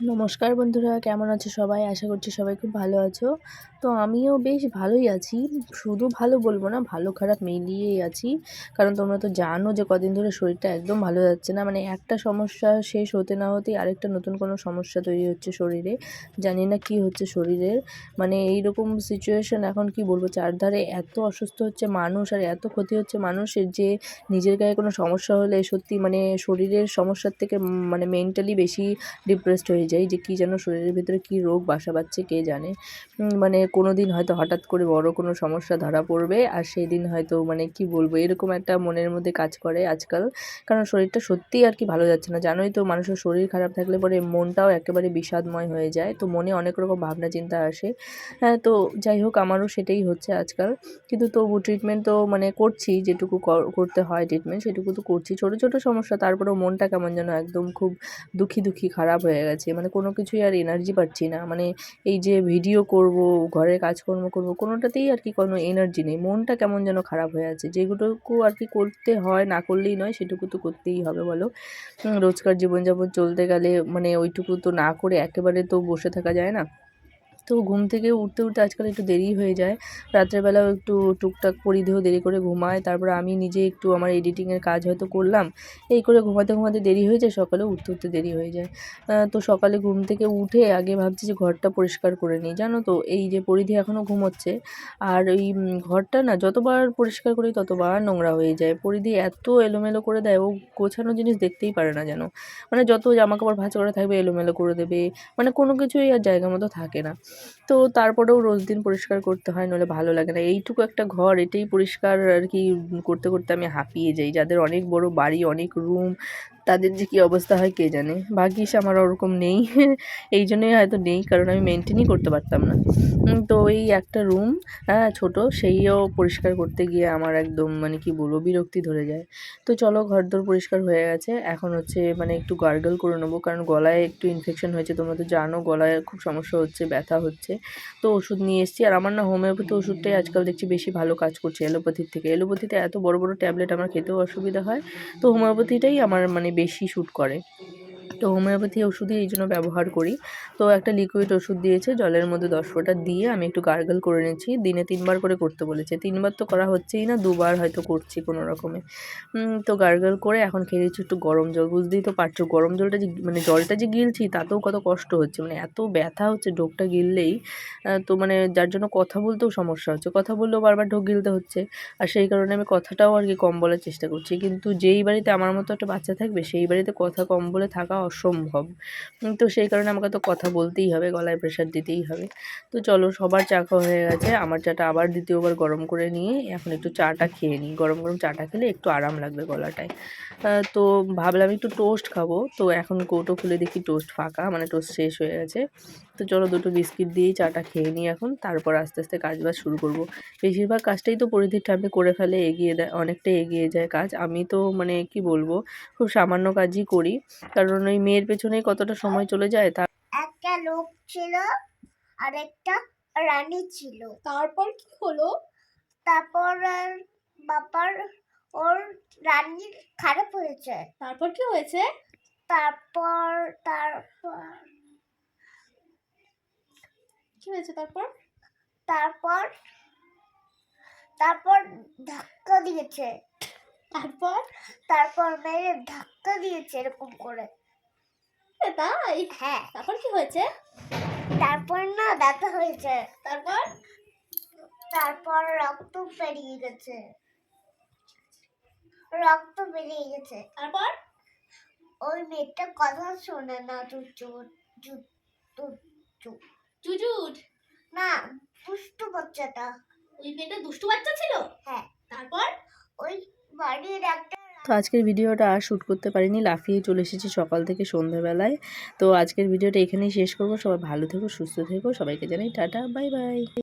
নমস্কার বন্ধুরা, কেমন আছো সবাই? আশা করছি সবাই খুব ভালো আছো। তো আমিও বেশ ভালোই আছি। শুধু ভালো বলব না, ভালো খারাপ মিলিয়েই আছি। কারণ তোমরা তো জানো যে কদিন ধরে শরীরটা একদম ভালো যাচ্ছে না। মানে একটা সমস্যা শেষ হতে না হতেই আরেকটা নতুন কোনো সমস্যা তৈরি হচ্ছে শরীরে। জানি না কি হচ্ছে শরীরের। মানে এইরকম সিচুয়েশন এখন কি বলব, চারধারে এত অসুস্থ হচ্ছে মানুষ আর এত ক্ষতি হচ্ছে মানুষের যে নিজের গায়ে কোনো সমস্যা হলে সত্যি মানে শরীরের সমস্যার থেকে মানে মেন্টালি বেশি ডিপ্রেসড হয়ে যাই যে কী যেন শরীরের ভিতরে কী রোগ বাসা বাঁধছে, কে জানে। মানে কোনো দিন হয়তো হঠাৎ করে বড় কোনো সমস্যা ধরা পড়বে আর সেই দিন হয়তো মানে কি বলব, এরকম একটা মনের মধ্যে কাজ করে আজকাল। কারণ শরীরটা সত্যিই আর কি ভালো যাচ্ছে না। জানোই তো মানুষের শরীর খারাপ থাকলে পরে মনটাও একেবারে বিষাদময় হয়ে যায়। তো মনে অনেক রকম ভাবনা চিন্তা আসে। হ্যাঁ তো যাই হোক, আমারও সেটাই হচ্ছে আজকাল। কিন্তু তবু ট্রিটমেন্ট তো মানে করছি, যেটুকু করতে হয় ট্রিটমেন্ট সেটুকু তো করছি। ছোটো ছোটো সমস্যা, তারপরেও মনটা কেমন যেন একদম খুব দুঃখী দুঃখী, খারাপ হয়ে গেছে। মানে কোনো কিছুই আর এনার্জি পাচ্ছি না। মানে এই যে ভিডিও করব, ঘরের কাজকর্ম করব, কোনোটাতেই আর কি কোনো এনার্জি নেই। মনটা কেমন যেন খারাপ হয়ে আছে। যেগুলোকু আর কি করতে হয়, না করলেই নয়, সেটুকু তো করতেই হবে বলো। রোজকার জীবনযাপন চলতে গেলে মানে ওইটুকু তো না করে একেবারে তো বসে থাকা যায় না। তো ঘুম থেকে উঠতে উঠতে আজকাল একটু দেরি হয়ে যায়। রাত্রেবেলাও একটু টুকটাক পরিধেও দেরি করে ঘুমায়। তারপর আমি নিজে একটু আমার এডিটিংয়ের কাজ হয়তো করলাম। এই করে ঘুমাতে ঘুমাতে দেরি হয়ে যায়, সকালে উঠতে উঠতে দেরি হয়ে যায়। তো সকালে ঘুম থেকে উঠে আগে ভাবছি যে ঘরটা পরিষ্কার করে নিই। জানো তো, এই যে পরিধি এখনও ঘুমোচ্ছে, আর ওই ঘরটা না যতবার পরিষ্কার করি ততবার নোংরা হয়ে যায়। পরিধি এত এলোমেলো করে দেয়, ও গোছানো জিনিস দেখতেই পারে না যেন। মানে যত জামা কাপড় ভাঁজ করা থাকবে, এলোমেলো করে দেবে। মানে কোনো কিছুই আর জায়গা মতো থাকে না। তো তারপরেও রোজ দিন পরিষ্কার করতে হয় নলে ভালো লাগে না। এইটুকু একটা ঘর, এটাই পরিষ্কার আর কি করতে করতে আমি হাঁপিয়ে যাই। যাদের অনেক বড় বাড়ি, অনেক রুম তাদের যে কী অবস্থা হয় কে জানে? ভাগ্যিস আমার ওরকম নেই। এই জন্যই হয়তো নেই, কারণ আমি মেনটেনই করতে পারতাম না। তো এই একটা রুম হ্যাঁ ছোটো, সেইও পরিষ্কার করতে গিয়ে আমার একদম মানে কি বলব, বিরক্তি ধরে যায়। তো চলো, ঘরদোর পরিষ্কার হয়ে গেছে। এখন হচ্ছে মানে একটু গার্গল করে নেব, কারণ গলায় একটু ইনফেকশন হয়েছে। তোমরা তো জানো, গলায় খুব সমস্যা হচ্ছে, ব্যথা হচ্ছে। তো ওষুধ নিয়ে এসেছি। আর আমার না হোমিওপ্যাথি ওষুধটাই আজকাল দেখছি বেশি ভালো কাজ করছে, অ্যালোপ্যাথির থেকে। অ্যালোপ্যাথিতে এত বড় বড় ট্যাবলেট আমার খেতেও অসুবিধা হয়। তো হোমিওপ্যাথিটাই আমার মানে বেশি শ্যুট করে। তো হোমিওপ্যাথি ওষুধই এই জন্য ব্যবহার করি। তো একটা লিকুইড ওষুধ দিয়েছে, জলের মধ্যে দশ ফোঁটা দিয়ে আমি একটু গার্গল করে নিয়েছি দিনে তিনবার করে করতে বলেছে। তিনবার তো করা হচ্ছেই না, দুবার হয়তো করছি কোনো রকমে। তো গার্গল করে এখন খেয়ে দিচ্ছি একটু গরম জল। বুঝতেই তো পারছ, গরম জলটা যে মানে জলটা যে গিলছি তাতেও কত কষ্ট হচ্ছে। মানে এত ব্যথা হচ্ছে ঢোকটা গিললেই। তো মানে যার জন্য কথা বলতেও সমস্যা হচ্ছে। কথা বললেও বারবার ঢোক গিলতে হচ্ছে। আর সেই কারণে আমি কথাটাও আর কি কম বলার চেষ্টা করছি। কিন্তু যেই বাড়িতে আমার মতো একটা বাচ্চা থাকবে, সেই বাড়িতে কথা কম বলে থাকা অসম্ভব। তো সেই কারণে আমাকে তো কথা বলতেই হবে, গলায় প্রেশার দিতেই হবে। তো চলো, সবার চা খাওয়া হয়ে গেছে। আমার চাটা আবার দ্বিতীয়বার গরম করে নিয়ে এখন একটু চাটা খেয়ে নিই। গরম গরম চাটা খেলে একটু আরাম লাগবে গলাটায়। তো ভাবলাম একটু টোস্ট খাব। তো এখন কৌটো খুলে দেখি টোস্ট ফাঁকা মানে টোস্ট শেষ হয়ে গেছে। তো চলো দুটো বিস্কিট দিয়েই চাটা খেয়ে নিই এখন। তারপর আস্তে আস্তে কাজ বাজ শুরু করব। বেশিরভাগ কাজটাই তো পরিধির ঠামে করে ফেলে এগিয়ে দেয় অনেকটা এগিয়ে যায় কাজ। আমি তো মানে কি বলব খুব সামান্য কাজই করি। কারণ ওই মেয়ের পেছনেই কতটা সময় চলে যায় তার একটা লোক ছিল আর একটা রানী ছিল। তারপর কি হলো? তারপর আর বাবার ওর রানী খারাপ হয়েছে। তারপর কি হয়েছে? তারপর তারপর কি হয়েছে তারপর? তারপর তারপর ধাক্কা দিয়েছে। তারপর? তারপর মেরে ধাক্কা দিয়েছে এরকম করে। তাই? হ্যাঁ। তারপর কি হয়েছে? তারপর না ব্যথা হয়েছে। তারপর? তারপর রক্ত বেরিয়ে গেছে। রক্ত বেরিয়ে গেছে। তারপর? ওই মেয়েটা কথা শোনে না তুই জুজুট। না দুষ্টু বাচ্চাটা। ওই মেয়েটা দুষ্টু বাচ্চা ছিল? হ্যাঁ। তারপর? ওই বাড়ির একটা তো আজকের ভিডিওটা আর শ্যুট করতে পারিনি লাফিয়ে চলে এসেছি সকাল থেকে সন্ধ্যাবেলায় তো আজকের ভিডিওটা এখানেই শেষ করব সবাই ভালো থেকো সুস্থ থেকো সবাইকে জানাই টাটা বাই বাই।